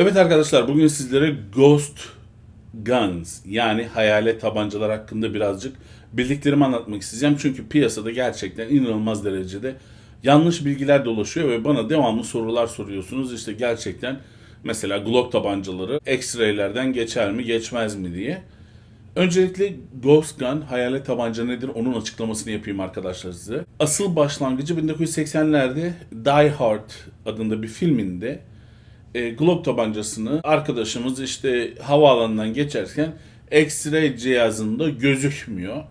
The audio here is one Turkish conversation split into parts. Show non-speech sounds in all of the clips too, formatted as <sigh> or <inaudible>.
Evet arkadaşlar bugün sizlere Ghost Guns yani hayalet tabancalar hakkında birazcık bildiklerimi anlatmak isteyeceğim. Çünkü piyasada gerçekten inanılmaz derecede yanlış bilgiler dolaşıyor ve bana devamlı sorular soruyorsunuz. İşte gerçekten mesela Glock tabancaları X-ray'lerden geçer mi geçmez mi diye. Öncelikle Ghost Gun, hayalet tabanca nedir onun açıklamasını yapayım arkadaşlar size. Asıl başlangıcı 1980'lerde Die Hard adında bir filminde e, Glock tabancasını arkadaşımız işte havaalanından geçerken X-ray cihazında gözükmüyor.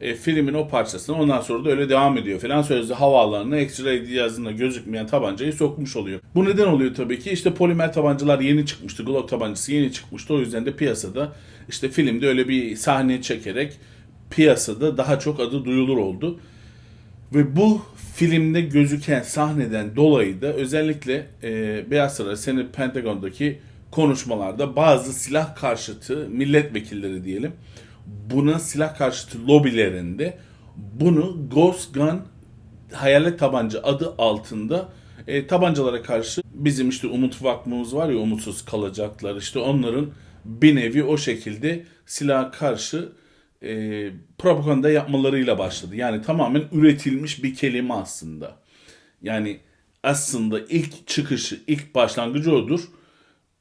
E, filmin o parçasını ondan sonra da öyle devam ediyor falan. Sözde havaalanına X-ray cihazında gözükmeyen tabancayı sokmuş oluyor. Bu neden oluyor tabii ki? İşte polimer tabancalar yeni çıkmıştı. Glock tabancası yeni çıkmıştı. O yüzden de piyasada işte filmde öyle bir sahne çekerek piyasada daha çok adı duyulur oldu. Ve bu filmde gözüken sahneden dolayı da özellikle e, Beyaz Saray Senate Pentagon'daki konuşmalarda bazı silah karşıtı milletvekilleri diyelim buna silah karşıtı lobilerinde bunu Ghost Gun hayalet tabanca adı altında e, tabancalara karşı bizim işte umut vakfımız var ya umutsuz kalacaklar işte onların bir nevi o şekilde silaha karşı e, propaganda yapmalarıyla başladı. Yani tamamen üretilmiş bir kelime aslında. Yani aslında ilk çıkışı, ilk başlangıcı odur.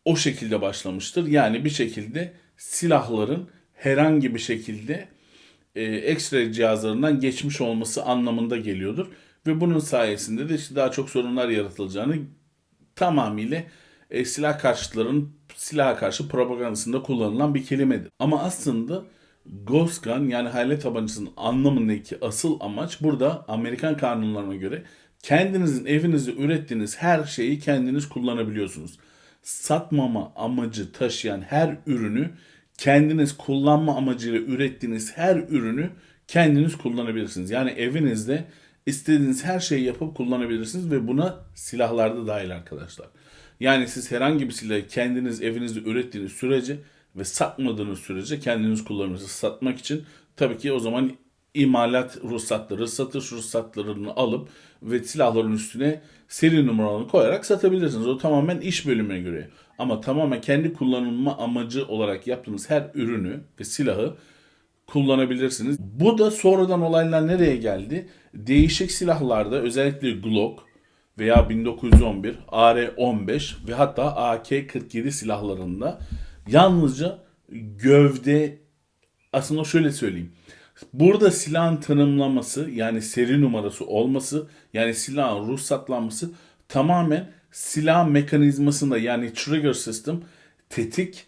O şekilde başlamıştır. Yani bir şekilde silahların herhangi bir şekilde e, X-ray cihazlarından geçmiş olması anlamında geliyordur. Ve bunun sayesinde de işte daha çok sorunlar yaratılacağını tamamıyla e, silah karşıtların silaha karşı propagandasında kullanılan bir kelimedir. Ama aslında Ghost Gun yani hayalet tabancasının anlamındaki asıl amaç burada Amerikan kanunlarına göre kendinizin evinizde ürettiğiniz her şeyi kendiniz kullanabiliyorsunuz. Satmama amacı taşıyan her ürünü kendiniz kullanma amacıyla ürettiğiniz her ürünü kendiniz kullanabilirsiniz. Yani evinizde istediğiniz her şeyi yapıp kullanabilirsiniz ve buna silahlar da dahil arkadaşlar. Yani siz herhangi bir silahı kendiniz evinizde ürettiğiniz sürece ve satmadığınız sürece kendiniz kullanırsınız. Satmak için tabii ki o zaman imalat ruhsatları, satış ruhsatlarını alıp ve silahların üstüne seri numaralarını koyarak satabilirsiniz. O tamamen iş bölümüne göre. Ama tamamen kendi kullanılma amacı olarak yaptığınız her ürünü ve silahı kullanabilirsiniz. Bu da sonradan olaylar nereye geldi? Değişik silahlarda özellikle Glock veya 1911, AR-15 ve hatta AK-47 silahlarında yalnızca gövde aslında şöyle söyleyeyim. Burada silahın tanımlaması yani seri numarası olması yani silahın ruhsatlanması tamamen silah mekanizmasında yani trigger system tetik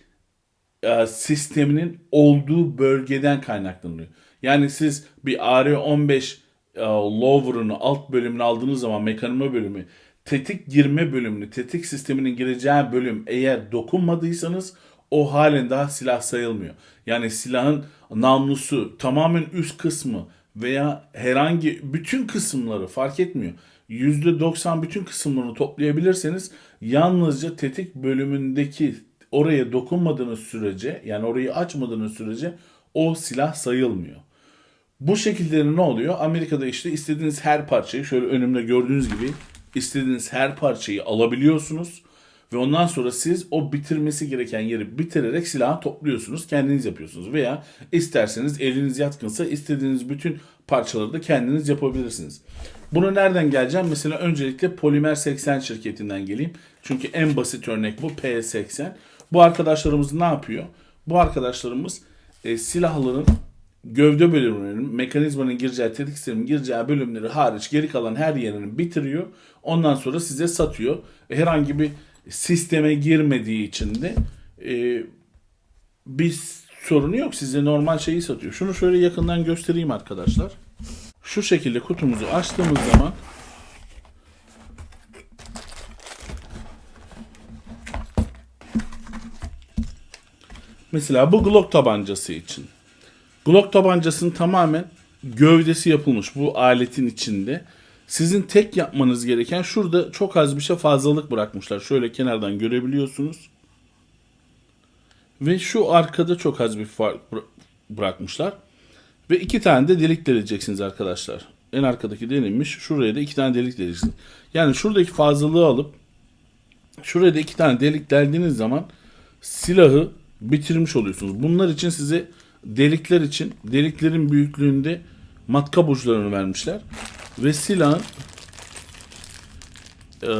e, sisteminin olduğu bölgeden kaynaklanıyor. Yani siz bir AR-15 e, lower'ını alt bölümünü aldığınız zaman mekanizma bölümü tetik girme bölümünü tetik sisteminin gireceği bölüm eğer dokunmadıysanız o halen daha silah sayılmıyor. Yani silahın namlusu tamamen üst kısmı veya herhangi bütün kısımları fark etmiyor. %90 bütün kısımlarını toplayabilirseniz yalnızca tetik bölümündeki oraya dokunmadığınız sürece yani orayı açmadığınız sürece o silah sayılmıyor. Bu şekilde ne oluyor? Amerika'da işte istediğiniz her parçayı şöyle önümde gördüğünüz gibi istediğiniz her parçayı alabiliyorsunuz. Ve ondan sonra siz o bitirmesi gereken yeri bitirerek silahı topluyorsunuz. Kendiniz yapıyorsunuz. Veya isterseniz eliniz yatkınsa istediğiniz bütün parçaları da kendiniz yapabilirsiniz. Bunu nereden geleceğim? Mesela öncelikle Polimer 80 şirketinden geleyim. Çünkü en basit örnek bu P80. Bu arkadaşlarımız ne yapıyor? Bu arkadaşlarımız e, silahların gövde bölümlerinin, mekanizmanın gireceği, tetik sistemin gireceği bölümleri hariç geri kalan her yerini bitiriyor. Ondan sonra size satıyor. Herhangi bir sisteme girmediği için de e, bir sorunu yok. Size normal şeyi satıyor. Şunu şöyle yakından göstereyim arkadaşlar. Şu şekilde kutumuzu açtığımız zaman Mesela bu Glock tabancası için. Glock tabancasının tamamen gövdesi yapılmış bu aletin içinde. Sizin tek yapmanız gereken şurada çok az bir şey fazlalık bırakmışlar. Şöyle kenardan görebiliyorsunuz. Ve şu arkada çok az bir fark bırakmışlar. Ve iki tane de delik deleceksiniz arkadaşlar. En arkadaki delinmiş. Şuraya da iki tane delik deleceksiniz. Yani şuradaki fazlalığı alıp Şuraya da iki tane delik deldiğiniz zaman silahı bitirmiş oluyorsunuz. Bunlar için size delikler için deliklerin büyüklüğünde matkap uçlarını vermişler. Ve silahın e,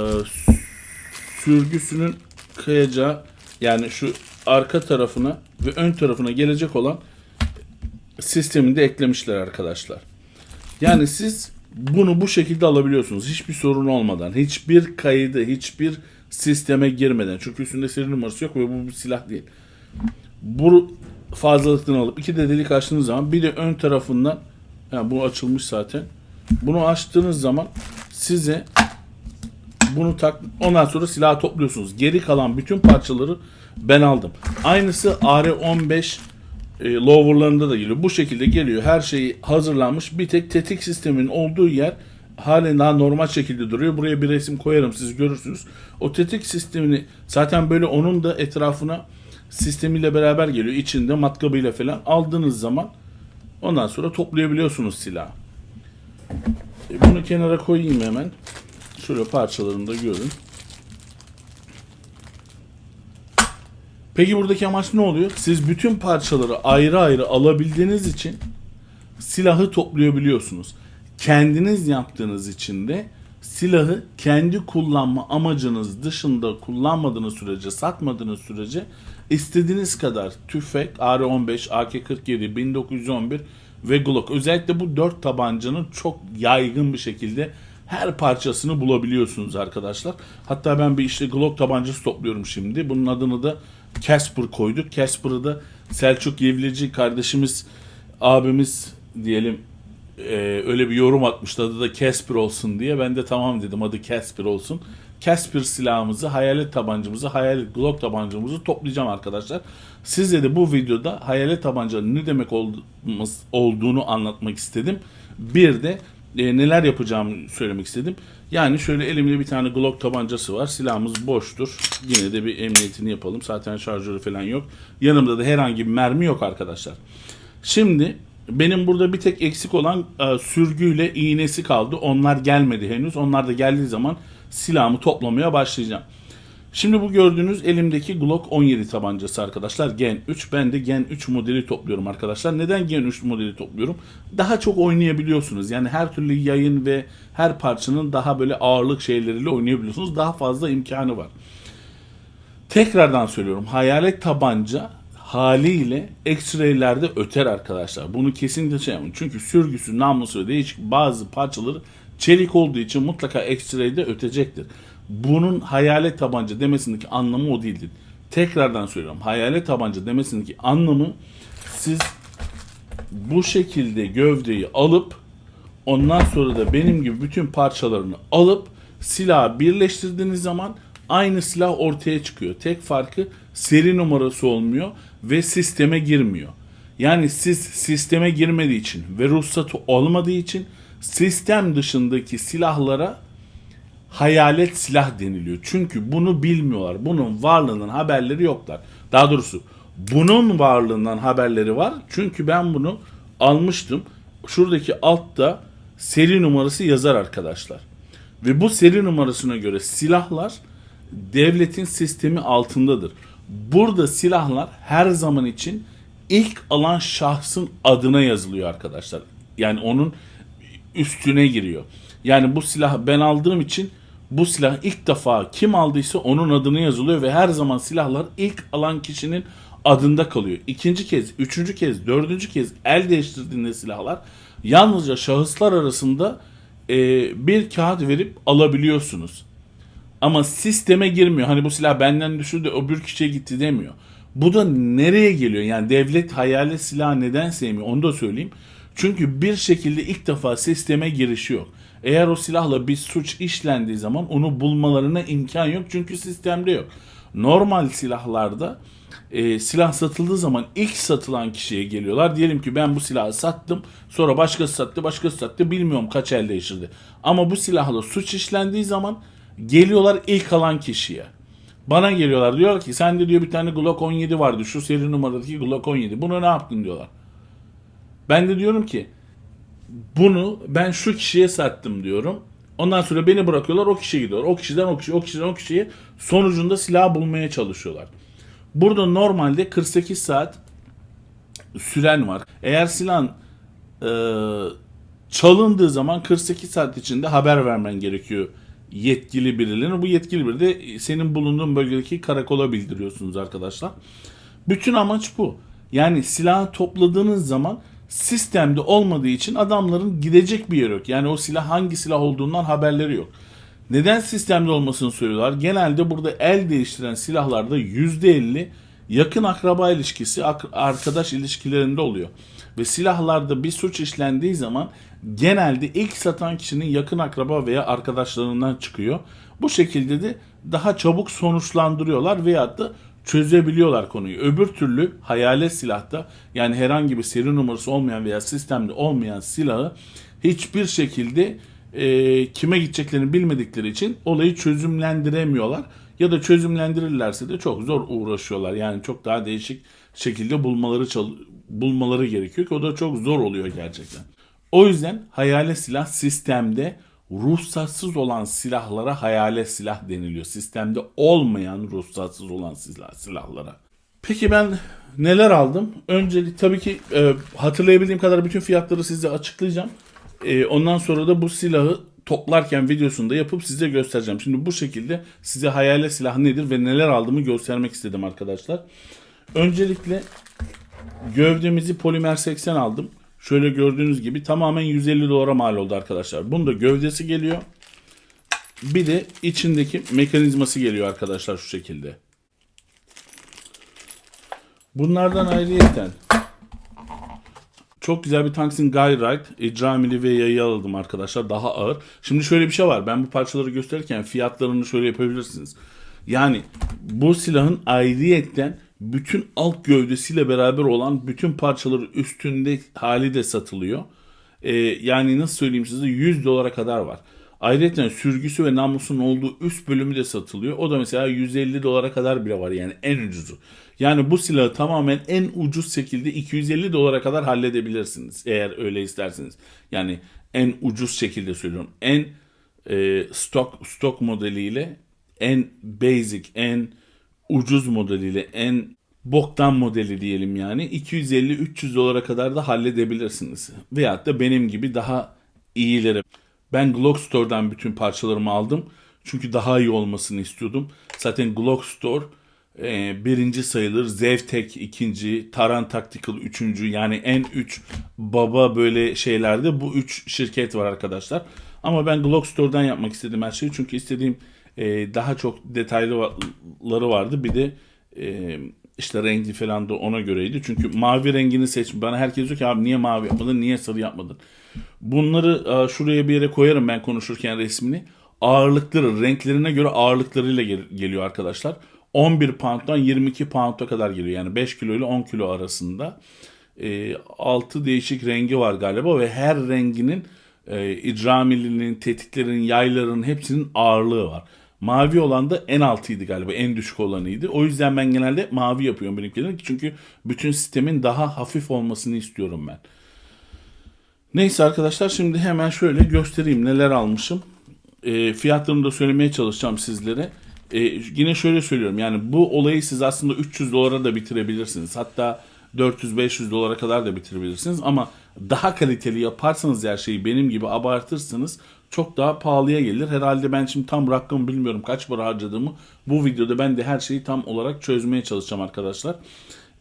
sürgüsünün kayacağı yani şu arka tarafına ve ön tarafına gelecek olan sistemini de eklemişler arkadaşlar. Yani siz bunu bu şekilde alabiliyorsunuz. Hiçbir sorun olmadan, hiçbir kaydı, hiçbir sisteme girmeden. Çünkü üstünde seri numarası yok ve bu bir silah değil. Bu fazlalıktan alıp iki de delik açtığınız zaman bir de ön tarafından yani bu açılmış zaten. Bunu açtığınız zaman size bunu tak ondan sonra silahı topluyorsunuz. Geri kalan bütün parçaları ben aldım. Aynısı AR-15 e, lowerlarında da geliyor. Bu şekilde geliyor. Her şey hazırlanmış. Bir tek tetik sistemin olduğu yer halen daha normal şekilde duruyor. Buraya bir resim koyarım siz görürsünüz. O tetik sistemini zaten böyle onun da etrafına sistemiyle beraber geliyor. İçinde matkabıyla falan aldığınız zaman ondan sonra toplayabiliyorsunuz silahı. E, Bunu kenara koyayım hemen. Şöyle parçalarını da görün. Peki buradaki amaç ne oluyor? Siz bütün parçaları ayrı ayrı alabildiğiniz için silahı toplayabiliyorsunuz. Kendiniz yaptığınız için de silahı kendi kullanma amacınız dışında kullanmadığınız sürece, satmadığınız sürece istediğiniz kadar tüfek, AR-15, AK-47, 1911 ve Glock. Özellikle bu dört tabancanın çok yaygın bir şekilde her parçasını bulabiliyorsunuz arkadaşlar. Hatta ben bir işte Glock tabancası topluyorum şimdi. Bunun adını da Casper koyduk. Casper'ı da Selçuk Yevlici kardeşimiz, abimiz diyelim e, öyle bir yorum atmıştı adı da Casper olsun diye. Ben de tamam dedim adı Casper olsun. Casper silahımızı, hayalet tabancamızı, hayalet Glock tabancamızı toplayacağım arkadaşlar. Size de bu videoda hayalet tabancanın ne demek olduğunu anlatmak istedim. Bir de e, neler yapacağımı söylemek istedim. Yani şöyle elimde bir tane Glock tabancası var. Silahımız boştur. Yine de bir emniyetini yapalım. Zaten şarjörü falan yok. Yanımda da herhangi bir mermi yok arkadaşlar. Şimdi benim burada bir tek eksik olan e, sürgüyle iğnesi kaldı. Onlar gelmedi henüz. Onlar da geldiği zaman silahımı toplamaya başlayacağım. Şimdi bu gördüğünüz elimdeki Glock 17 tabancası arkadaşlar. Gen 3. Ben de Gen 3 modeli topluyorum arkadaşlar. Neden Gen 3 modeli topluyorum? Daha çok oynayabiliyorsunuz. Yani her türlü yayın ve her parçanın daha böyle ağırlık şeyleriyle oynayabiliyorsunuz. Daha fazla imkanı var. Tekrardan söylüyorum. Hayalet tabanca haliyle X-ray'lerde öter arkadaşlar. Bunu kesinlikle şey yapın. Çünkü sürgüsü, namlusu ve değişik bazı parçaları çelik olduğu için mutlaka X-ray'de ötecektir. Bunun hayalet tabanca demesindeki anlamı o değildir. Tekrardan söylüyorum. Hayalet tabanca demesindeki anlamı siz bu şekilde gövdeyi alıp ondan sonra da benim gibi bütün parçalarını alıp silahı birleştirdiğiniz zaman aynı silah ortaya çıkıyor. Tek farkı seri numarası olmuyor ve sisteme girmiyor. Yani siz sisteme girmediği için ve ruhsatı olmadığı için sistem dışındaki silahlara hayalet silah deniliyor. Çünkü bunu bilmiyorlar. Bunun varlığının haberleri yoklar. Daha doğrusu bunun varlığından haberleri var. Çünkü ben bunu almıştım. Şuradaki altta seri numarası yazar arkadaşlar. Ve bu seri numarasına göre silahlar devletin sistemi altındadır. Burada silahlar her zaman için ilk alan şahsın adına yazılıyor arkadaşlar. Yani onun üstüne giriyor. Yani bu silahı ben aldığım için bu silah ilk defa kim aldıysa onun adını yazılıyor ve her zaman silahlar ilk alan kişinin adında kalıyor. İkinci kez, üçüncü kez, dördüncü kez el değiştirdiğinde silahlar yalnızca şahıslar arasında e, bir kağıt verip alabiliyorsunuz. Ama sisteme girmiyor. Hani bu silah benden düşürdü öbür kişiye gitti demiyor. Bu da nereye geliyor? Yani devlet hayalet silahı neden sevmiyor onu da söyleyeyim. Çünkü bir şekilde ilk defa sisteme girişi yok. Eğer o silahla bir suç işlendiği zaman onu bulmalarına imkan yok. Çünkü sistemde yok. Normal silahlarda e, silah satıldığı zaman ilk satılan kişiye geliyorlar. Diyelim ki ben bu silahı sattım. Sonra başkası sattı, başkası sattı. Bilmiyorum kaç el değiştirdi. Ama bu silahla suç işlendiği zaman geliyorlar ilk alan kişiye. Bana geliyorlar diyor ki sende diyor bir tane Glock 17 vardı şu seri numaradaki Glock 17. Bunu ne yaptın diyorlar. Ben de diyorum ki bunu ben şu kişiye sattım diyorum. Ondan sonra beni bırakıyorlar o kişiye gidiyorlar. O kişiden o kişiye, o kişiden o kişiye sonucunda silah bulmaya çalışıyorlar. Burada normalde 48 saat süren var. Eğer silahın e, çalındığı zaman 48 saat içinde haber vermen gerekiyor yetkili birilerine. Bu yetkili biri de senin bulunduğun bölgedeki karakola bildiriyorsunuz arkadaşlar. Bütün amaç bu. Yani silahı topladığınız zaman sistemde olmadığı için adamların gidecek bir yer yok. Yani o silah hangi silah olduğundan haberleri yok. Neden sistemde olmasını söylüyorlar? Genelde burada el değiştiren silahlarda %50 yakın akraba ilişkisi, arkadaş ilişkilerinde oluyor. Ve silahlarda bir suç işlendiği zaman genelde ilk satan kişinin yakın akraba veya arkadaşlarından çıkıyor. Bu şekilde de daha çabuk sonuçlandırıyorlar veyahut da çözebiliyorlar konuyu. Öbür türlü hayalet silahta yani herhangi bir seri numarası olmayan veya sistemde olmayan silahı hiçbir şekilde e, kime gideceklerini bilmedikleri için olayı çözümlendiremiyorlar. Ya da çözümlendirirlerse de çok zor uğraşıyorlar. Yani çok daha değişik şekilde bulmaları bulmaları gerekiyor ki o da çok zor oluyor gerçekten. O yüzden hayalet silah sistemde ruhsatsız olan silahlara hayalet silah deniliyor. Sistemde olmayan ruhsatsız olan silah, silahlara. Peki ben neler aldım? Öncelik tabii ki e, hatırlayabildiğim kadar bütün fiyatları size açıklayacağım. E, ondan sonra da bu silahı toplarken videosunu da yapıp size göstereceğim. Şimdi bu şekilde size hayalet silah nedir ve neler aldığımı göstermek istedim arkadaşlar. Öncelikle gövdemizi polimer 80 aldım. Şöyle gördüğünüz gibi tamamen 150 dolara mal oldu arkadaşlar. Bunda gövdesi geliyor. Bir de içindeki mekanizması geliyor arkadaşlar şu şekilde. Bunlardan ayrıyeten çok güzel bir Tanks'in Guyrite, icramili ve yayı aldım arkadaşlar. Daha ağır. Şimdi şöyle bir şey var. Ben bu parçaları gösterirken fiyatlarını şöyle yapabilirsiniz. Yani bu silahın ayrıyetten bütün alt gövdesiyle beraber olan bütün parçaları üstünde hali de satılıyor. Ee, yani nasıl söyleyeyim size 100 dolara kadar var. Ayrıca sürgüsü ve namusun olduğu üst bölümü de satılıyor. O da mesela 150 dolara kadar bile var yani en ucuzu. Yani bu silahı tamamen en ucuz şekilde 250 dolara kadar halledebilirsiniz. Eğer öyle isterseniz. Yani en ucuz şekilde söylüyorum. En e, stok stok modeliyle en basic, en ucuz modeliyle, en boktan modeli diyelim yani 250-300 dolara kadar da halledebilirsiniz. Veyahut da benim gibi daha iyileri. Ben Glock Store'dan bütün parçalarımı aldım. Çünkü daha iyi olmasını istiyordum. Zaten Glock Store e, birinci sayılır. Zevtek ikinci. Taran Tactical üçüncü. Yani en üç baba böyle şeylerde bu üç şirket var arkadaşlar. Ama ben Glock Store'dan yapmak istedim her şeyi. Çünkü istediğim e, daha çok detaylıları vardı. Bir de e, işte rengi falan da ona göreydi. Çünkü mavi rengini seç. Bana herkes diyor ki abi niye mavi yapmadın, niye sarı yapmadın? Bunları e, şuraya bir yere koyarım ben konuşurken resmini. Ağırlıkları, renklerine göre ağırlıklarıyla gel- geliyor arkadaşlar. 11 pound'dan 22 pound'a kadar geliyor. Yani 5 kilo ile 10 kilo arasında. E, 6 değişik rengi var galiba ve her renginin e, icramilinin, tetiklerin, yayların hepsinin ağırlığı var. Mavi olan da en altıydı galiba. En düşük olanıydı. O yüzden ben genelde mavi yapıyorum benimkilerini. Çünkü bütün sistemin daha hafif olmasını istiyorum ben. Neyse arkadaşlar şimdi hemen şöyle göstereyim neler almışım. E, fiyatlarını da söylemeye çalışacağım sizlere. E, yine şöyle söylüyorum yani bu olayı siz aslında 300 dolara da bitirebilirsiniz. Hatta 400-500 dolara kadar da bitirebilirsiniz. Ama daha kaliteli yaparsanız her şeyi benim gibi abartırsanız çok daha pahalıya gelir. Herhalde ben şimdi tam rakamı bilmiyorum kaç para harcadığımı. Bu videoda ben de her şeyi tam olarak çözmeye çalışacağım arkadaşlar.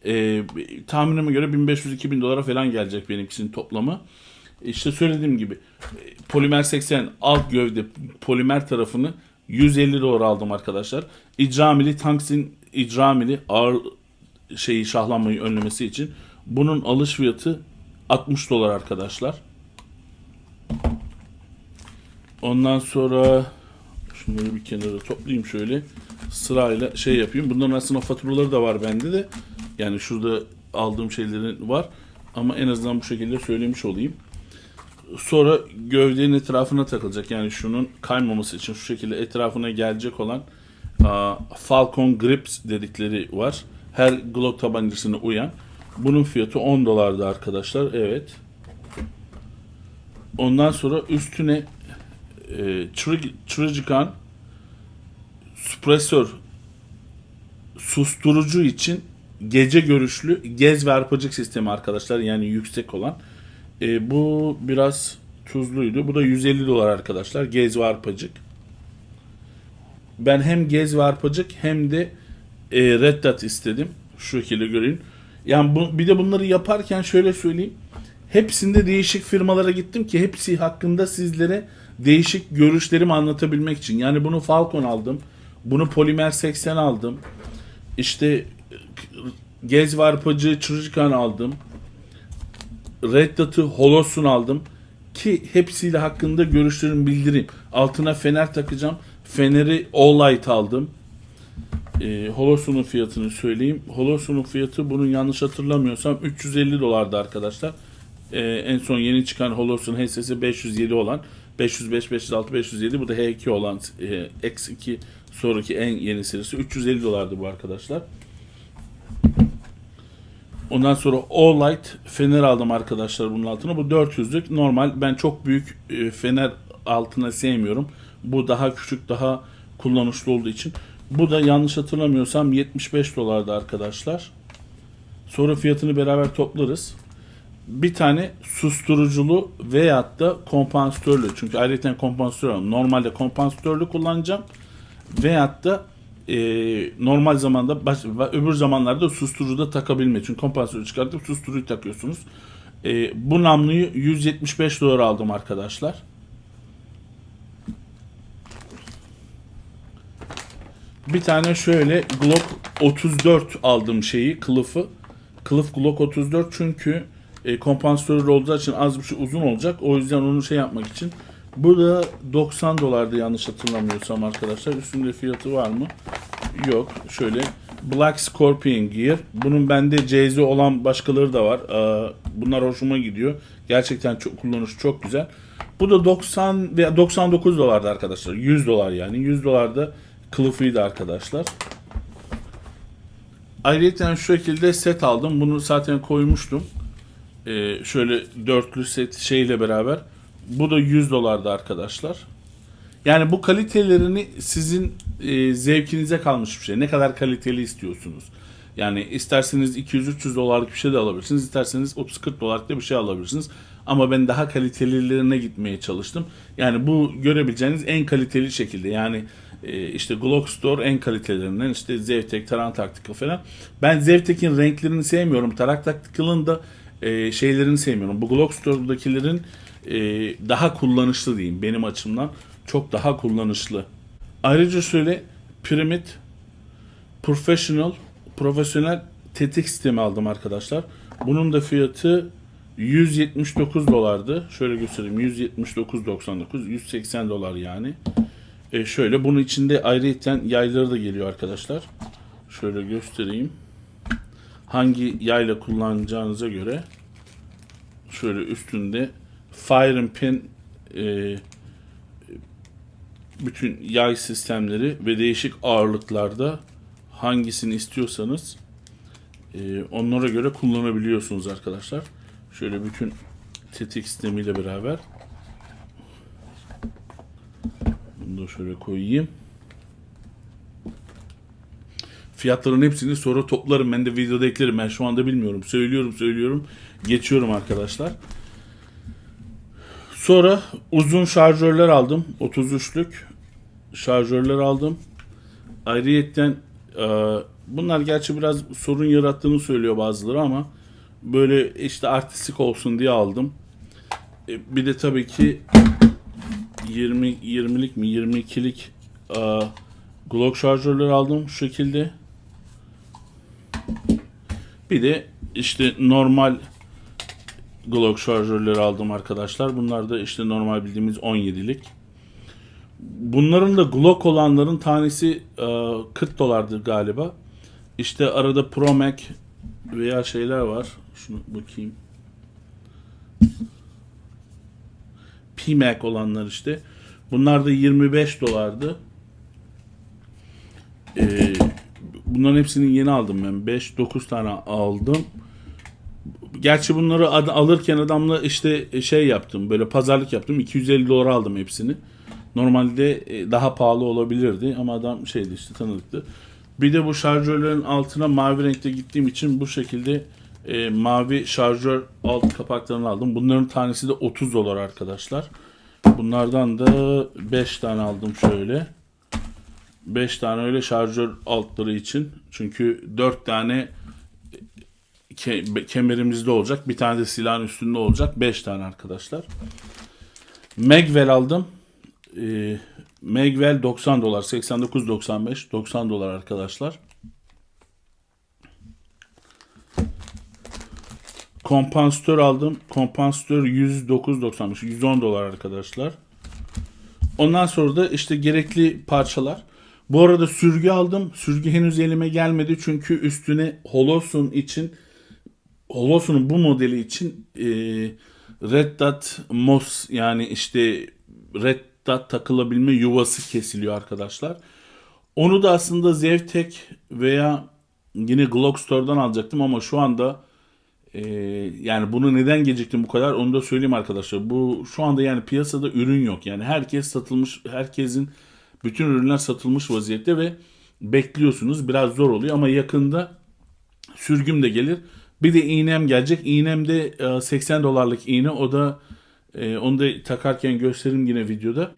E, tahminime göre 1500-2000 dolara falan gelecek benimkisinin toplamı. İşte söylediğim gibi e, polimer 80 alt gövde polimer tarafını 150 dolar aldım arkadaşlar. İcramili Tanks'in icramili ağır şeyi şahlanmayı önlemesi için bunun alış fiyatı 60 dolar arkadaşlar. Ondan sonra şunları bir kenara toplayayım şöyle sırayla şey yapayım. Bunların aslında faturaları da var bende de. Yani şurada aldığım şeylerin var. Ama en azından bu şekilde söylemiş olayım. Sonra gövdenin etrafına takılacak. Yani şunun kaymaması için şu şekilde etrafına gelecek olan Falcon Grips dedikleri var. Her Glock tabancasına uyan. Bunun fiyatı 10 dolardı arkadaşlar. Evet. Ondan sonra üstüne e, Trig- Trigican süpresör susturucu için gece görüşlü gez ve arpacık sistemi arkadaşlar yani yüksek olan. E, bu biraz tuzluydu. Bu da 150 dolar arkadaşlar. Gez ve arpacık. Ben hem gez ve arpacık hem de e, red dot istedim. Şu şekilde göreyim. Yani bu, bir de bunları yaparken şöyle söyleyeyim. Hepsinde değişik firmalara gittim ki hepsi hakkında sizlere değişik görüşlerimi anlatabilmek için. Yani bunu Falcon aldım. Bunu Polimer 80 aldım. İşte Gez Varpacı Çırıcan aldım. Red Dot'ı Holosun aldım. Ki hepsiyle hakkında görüşlerimi bildireyim. Altına fener takacağım. Feneri All-Light aldım. E, Holosun'un fiyatını söyleyeyim. Holosun'un fiyatı bunun yanlış hatırlamıyorsam 350 dolardı arkadaşlar. E, en son yeni çıkan Holosun HS'si 507 olan 505, 506, 507 bu da H2 olan e, X2 sonraki en yeni serisi 350 dolardı bu arkadaşlar. Ondan sonra All Light fener aldım arkadaşlar bunun altına. Bu 400'lük. Normal ben çok büyük e, fener altına sevmiyorum. Bu daha küçük, daha kullanışlı olduğu için. Bu da yanlış hatırlamıyorsam 75 dolardı arkadaşlar. Sonra fiyatını beraber toplarız. Bir tane susturuculu veyahut da kompansatörlü. Çünkü ayrıca kompansatör var. Normalde kompansatörlü kullanacağım. Veyahut da e, normal zamanda baş, öbür zamanlarda susturucu da takabilme. Çünkü kompansatörü çıkartıp susturucuyu takıyorsunuz. E, bu namluyu 175 dolar aldım arkadaşlar. Bir tane şöyle Glock 34 aldım şeyi, kılıfı. Kılıf Glock 34 çünkü e, kompansatörü olacağı için az bir şey uzun olacak. O yüzden onu şey yapmak için. Bu da 90 dolardı yanlış hatırlamıyorsam arkadaşlar. Üstünde fiyatı var mı? Yok. Şöyle Black Scorpion Gear. Bunun bende CZ olan başkaları da var. Aa, Bunlar hoşuma gidiyor. Gerçekten çok kullanış çok güzel. Bu da 90 veya 99 dolardı arkadaşlar. 100 dolar yani. 100 dolarda kılıfıydı arkadaşlar. Ayrıca şu şekilde set aldım. Bunu zaten koymuştum. Ee, şöyle dörtlü set şeyle beraber. Bu da 100 dolardı arkadaşlar. Yani bu kalitelerini sizin e, zevkinize kalmış bir şey. Ne kadar kaliteli istiyorsunuz. Yani isterseniz 200-300 dolarlık bir şey de alabilirsiniz. İsterseniz 30-40 dolarlık da bir şey alabilirsiniz. Ama ben daha kalitelilerine gitmeye çalıştım. Yani bu görebileceğiniz en kaliteli şekilde. Yani e, işte Glock Store en kalitelerinden işte Zevtek, Taran Tactical falan. Ben Zevtek'in renklerini sevmiyorum. Tarak Tactical'ın da e, şeylerini sevmiyorum. Bu Glock Store'dakilerin e, daha kullanışlı diyeyim benim açımdan. Çok daha kullanışlı. Ayrıca şöyle Pyramid Professional profesyonel tetik sistemi aldım arkadaşlar. Bunun da fiyatı 179 dolardı. Şöyle göstereyim. 179.99 180 dolar yani. E şöyle bunun içinde ayrıyeten yayları da geliyor arkadaşlar. Şöyle göstereyim. Hangi yayla kullanacağınıza göre şöyle üstünde Fire and Pin e, bütün yay sistemleri ve değişik ağırlıklarda hangisini istiyorsanız e, onlara göre kullanabiliyorsunuz arkadaşlar. Şöyle bütün tetik sistemiyle beraber bunu da şöyle koyayım. Fiyatların hepsini sonra toplarım. Ben de videoda eklerim. Ben şu anda bilmiyorum. Söylüyorum söylüyorum. Geçiyorum arkadaşlar. Sonra uzun şarjörler aldım. 33'lük şarjörler aldım. Ayrıyetten e, bunlar gerçi biraz sorun yarattığını söylüyor bazıları ama böyle işte artistik olsun diye aldım. E, bir de tabii ki 20 20'lik mi 22'lik e, Glock şarjörler aldım şu şekilde. Bir de işte normal Glock şarjörleri aldım arkadaşlar. Bunlar da işte normal bildiğimiz 17'lik. Bunların da Glock olanların tanesi e, 40 dolardı galiba. İşte arada Pro Mac veya şeyler var. Şunu bakayım. PMac olanlar işte. Bunlar da 25 dolardı. Ee, bunların hepsini yeni aldım ben. 5-9 tane aldım. Gerçi bunları ad- alırken adamla işte şey yaptım. Böyle pazarlık yaptım. 250 dolar aldım hepsini. Normalde e, daha pahalı olabilirdi ama adam şeydi işte tanıdıktı. Bir de bu şarjörlerin altına mavi renkte gittiğim için bu şekilde e, mavi şarjör alt kapaklarını aldım. Bunların tanesi de 30 dolar arkadaşlar. Bunlardan da 5 tane aldım şöyle. 5 tane öyle şarjör altları için. Çünkü 4 tane ke- kemerimizde olacak. Bir tane de silahın üstünde olacak. 5 tane arkadaşlar. Magwell aldım. Ee, Magwell 90 dolar. 89.95 90 dolar arkadaşlar. Kompansatör aldım. Kompansatör 109.95 110 dolar arkadaşlar. Ondan sonra da işte gerekli parçalar. Bu arada sürgü aldım. Sürgü henüz elime gelmedi çünkü üstüne Holosun için Holosun'un bu modeli için e, Red Dot MOS yani işte Red Dot takılabilme yuvası kesiliyor arkadaşlar. Onu da aslında Zevtek veya yine Glock Store'dan alacaktım ama şu anda e, yani bunu neden geciktim bu kadar onu da söyleyeyim arkadaşlar. Bu şu anda yani piyasada ürün yok. Yani herkes satılmış, herkesin bütün ürünler satılmış vaziyette ve bekliyorsunuz. Biraz zor oluyor ama yakında sürgüm de gelir. Bir de iğnem gelecek. İğnem de e, 80 dolarlık iğne. O da e, onu da takarken gösteririm yine videoda.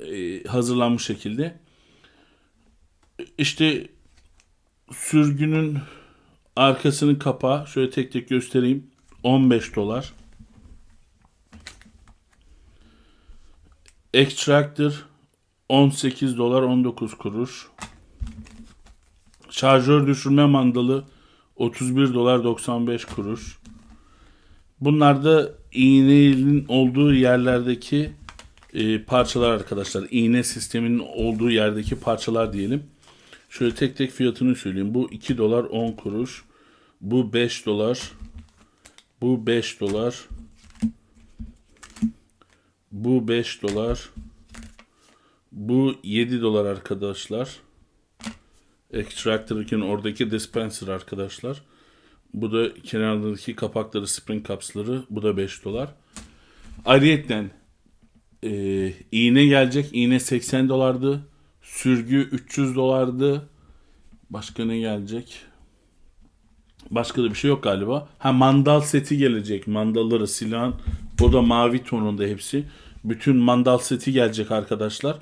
E, hazırlanmış şekilde. İşte sürgünün arkasının kapağı şöyle tek tek göstereyim. 15 dolar. Extractor 18 dolar 19 kuruş. Şarjör düşürme mandalı 31 dolar 95 kuruş. Bunlar da iğnenin olduğu yerlerdeki e, parçalar arkadaşlar. İğne sisteminin olduğu yerdeki parçalar diyelim. Şöyle tek tek fiyatını söyleyeyim. Bu 2 dolar 10 kuruş. Bu 5 dolar. Bu 5 dolar. Bu 5 dolar. Bu 7 dolar arkadaşlar. Extractor'ın oradaki dispenser arkadaşlar. Bu da kenarındaki kapakları, spring caps'ları. Bu da 5 dolar. Ayrıyeten e, iğne gelecek. İğne 80 dolardı. Sürgü 300 dolardı. Başka ne gelecek? Başka da bir şey yok galiba. Ha mandal seti gelecek. Mandalları silahın. O da mavi tonunda hepsi. Bütün mandal seti gelecek arkadaşlar.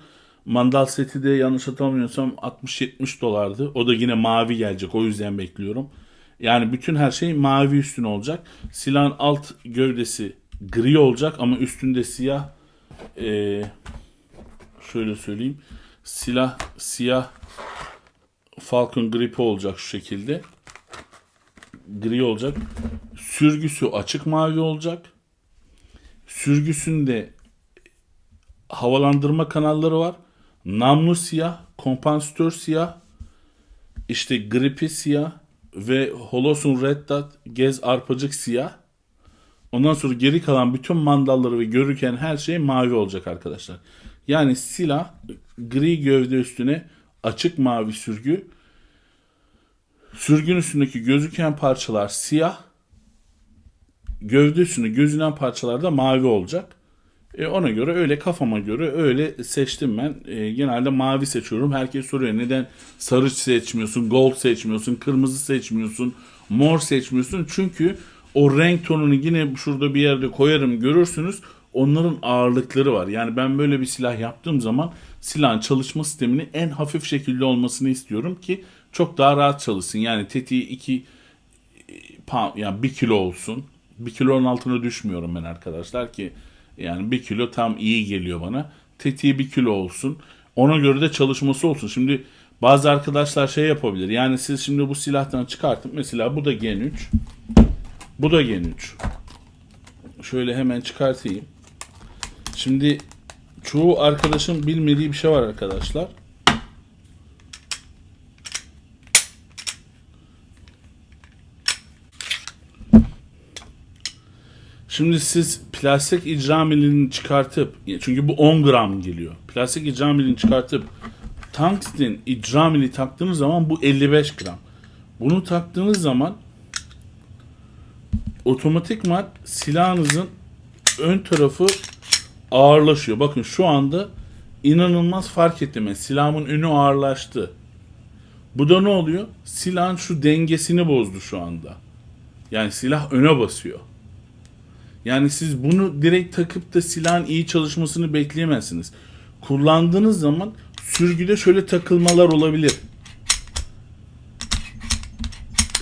Mandal seti de yanlış hatırlamıyorsam 60-70 dolardı. O da yine mavi gelecek. O yüzden bekliyorum. Yani bütün her şey mavi üstüne olacak. Silahın alt gövdesi gri olacak ama üstünde siyah ee, şöyle söyleyeyim. Silah siyah Falcon gripi olacak şu şekilde. Gri olacak. Sürgüsü açık mavi olacak. Sürgüsünde havalandırma kanalları var. Namlu siyah, kompansatör siyah, işte gripi siyah ve Holosun Red Dot gez arpacık siyah. Ondan sonra geri kalan bütün mandalları ve görürken her şey mavi olacak arkadaşlar. Yani silah gri gövde üstüne açık mavi sürgü. Sürgün üstündeki gözüken parçalar siyah. Gövde üstünde gözünen parçalar da mavi olacak. E ona göre öyle kafama göre öyle seçtim ben. E, genelde mavi seçiyorum. Herkes soruyor neden sarı seçmiyorsun, gold seçmiyorsun, kırmızı seçmiyorsun, mor seçmiyorsun. Çünkü o renk tonunu yine şurada bir yerde koyarım görürsünüz. Onların ağırlıkları var. Yani ben böyle bir silah yaptığım zaman silahın çalışma sistemini en hafif şekilde olmasını istiyorum ki çok daha rahat çalışsın. Yani tetiği 2 pound yani 1 kilo olsun. 1 kilonun altına düşmüyorum ben arkadaşlar ki yani 1 kilo tam iyi geliyor bana. Tetiği 1 kilo olsun. Ona göre de çalışması olsun. Şimdi bazı arkadaşlar şey yapabilir. Yani siz şimdi bu silahtan çıkartıp mesela bu da Gen 3. Bu da Gen 3. Şöyle hemen çıkartayım. Şimdi çoğu arkadaşın bilmediği bir şey var arkadaşlar. Şimdi siz plastik icra milini çıkartıp çünkü bu 10 gram geliyor. Plastik icra milini çıkartıp tungsten icra mili taktığınız zaman bu 55 gram. Bunu taktığınız zaman otomatikman silahınızın ön tarafı ağırlaşıyor. Bakın şu anda inanılmaz fark ettim. Silahımın önü ağırlaştı. Bu da ne oluyor? Silahın şu dengesini bozdu şu anda. Yani silah öne basıyor. Yani siz bunu direkt takıp da silahın iyi çalışmasını bekleyemezsiniz. Kullandığınız zaman sürgüde şöyle takılmalar olabilir.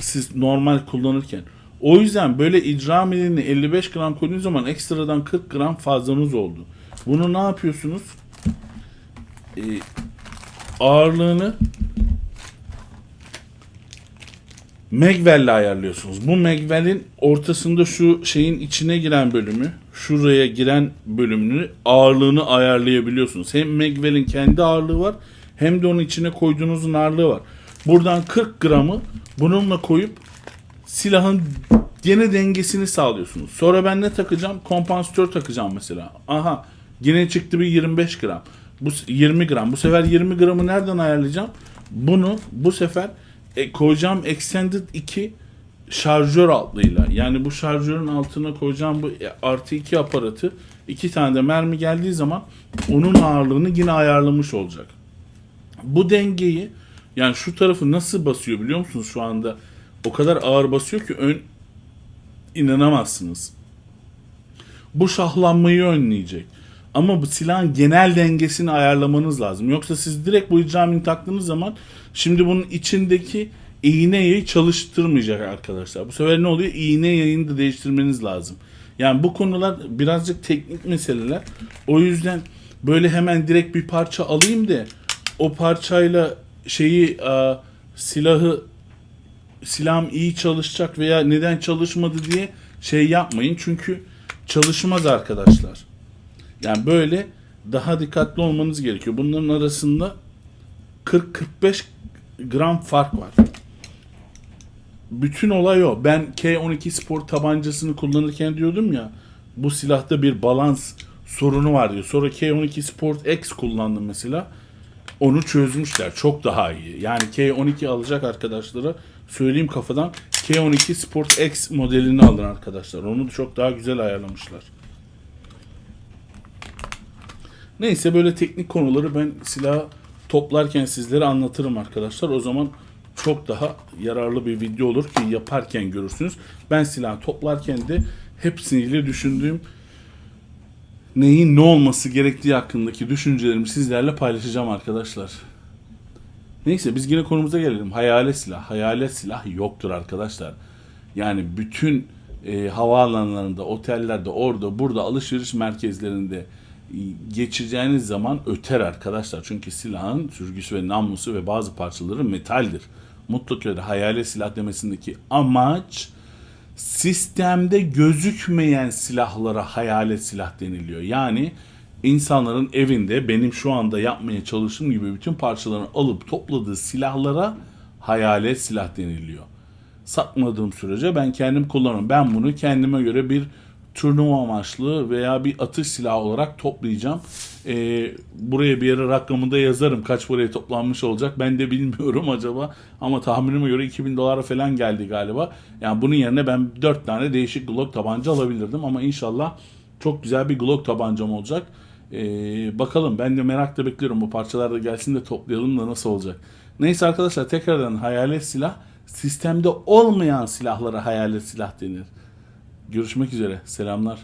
Siz normal kullanırken. O yüzden böyle icra milini 55 gram koyduğunuz zaman ekstradan 40 gram fazlanız oldu. Bunu ne yapıyorsunuz? Ee, ağırlığını Megwell'le ayarlıyorsunuz. Bu Megwell'in ortasında şu şeyin içine giren bölümü, şuraya giren bölümünü ağırlığını ayarlayabiliyorsunuz. Hem Megwell'in kendi ağırlığı var hem de onun içine koyduğunuzun ağırlığı var. Buradan 40 gramı bununla koyup silahın gene dengesini sağlıyorsunuz. Sonra ben ne takacağım? Kompansatör takacağım mesela. Aha yine çıktı bir 25 gram. Bu 20 gram. Bu sefer 20 gramı nereden ayarlayacağım? Bunu bu sefer e, koyacağım Extended 2 şarjör altlığıyla. Yani bu şarjörün altına koyacağım bu artı 2 aparatı iki tane de mermi geldiği zaman onun ağırlığını yine ayarlamış olacak. Bu dengeyi yani şu tarafı nasıl basıyor biliyor musunuz şu anda? O kadar ağır basıyor ki ön inanamazsınız. Bu şahlanmayı önleyecek. Ama bu silahın genel dengesini ayarlamanız lazım. Yoksa siz direkt bu icramini taktığınız zaman şimdi bunun içindeki iğne yayı çalıştırmayacak arkadaşlar. Bu sefer ne oluyor? İğne yayını da değiştirmeniz lazım. Yani bu konular birazcık teknik meseleler. O yüzden böyle hemen direkt bir parça alayım da o parçayla şeyi e, silahı silahım iyi çalışacak veya neden çalışmadı diye şey yapmayın. Çünkü çalışmaz arkadaşlar. Yani böyle daha dikkatli olmanız gerekiyor. Bunların arasında 40-45 gram fark var. Bütün olay o. Ben K12 spor tabancasını kullanırken diyordum ya bu silahta bir balans sorunu var diyor. Sonra K12 Sport X kullandım mesela. Onu çözmüşler. Çok daha iyi. Yani K12 alacak arkadaşlara söyleyeyim kafadan K12 Sport X modelini alın arkadaşlar. Onu çok daha güzel ayarlamışlar. Neyse böyle teknik konuları ben silah toplarken sizlere anlatırım arkadaşlar. O zaman çok daha yararlı bir video olur ki yaparken görürsünüz. Ben silah toplarken de hepsiyle düşündüğüm neyin ne olması gerektiği hakkındaki düşüncelerimi sizlerle paylaşacağım arkadaşlar. Neyse biz yine konumuza gelelim. Hayalet silah. Hayalet silah yoktur arkadaşlar. Yani bütün e, havaalanlarında, otellerde, orada, burada, alışveriş merkezlerinde geçireceğiniz zaman öter arkadaşlar. Çünkü silahın sürgüsü ve namlusu ve bazı parçaları metaldir. Mutlaka hayalet silah demesindeki amaç sistemde gözükmeyen silahlara hayalet silah deniliyor. Yani insanların evinde benim şu anda yapmaya çalıştığım gibi bütün parçalarını alıp topladığı silahlara hayalet silah deniliyor. Satmadığım sürece ben kendim kullanırım. Ben bunu kendime göre bir turnuva amaçlı veya bir atış silahı olarak toplayacağım. Ee, buraya bir yere rakamında yazarım kaç paraya toplanmış olacak. Ben de bilmiyorum <laughs> acaba ama tahminime göre 2000 dolara falan geldi galiba. Yani bunun yerine ben 4 tane değişik Glock tabanca alabilirdim ama inşallah çok güzel bir Glock tabancam olacak. Ee, bakalım ben de merakla bekliyorum bu parçalar da gelsin de toplayalım da nasıl olacak. Neyse arkadaşlar tekrardan hayalet silah sistemde olmayan silahlara hayalet silah denir. Görüşmek üzere. Selamlar.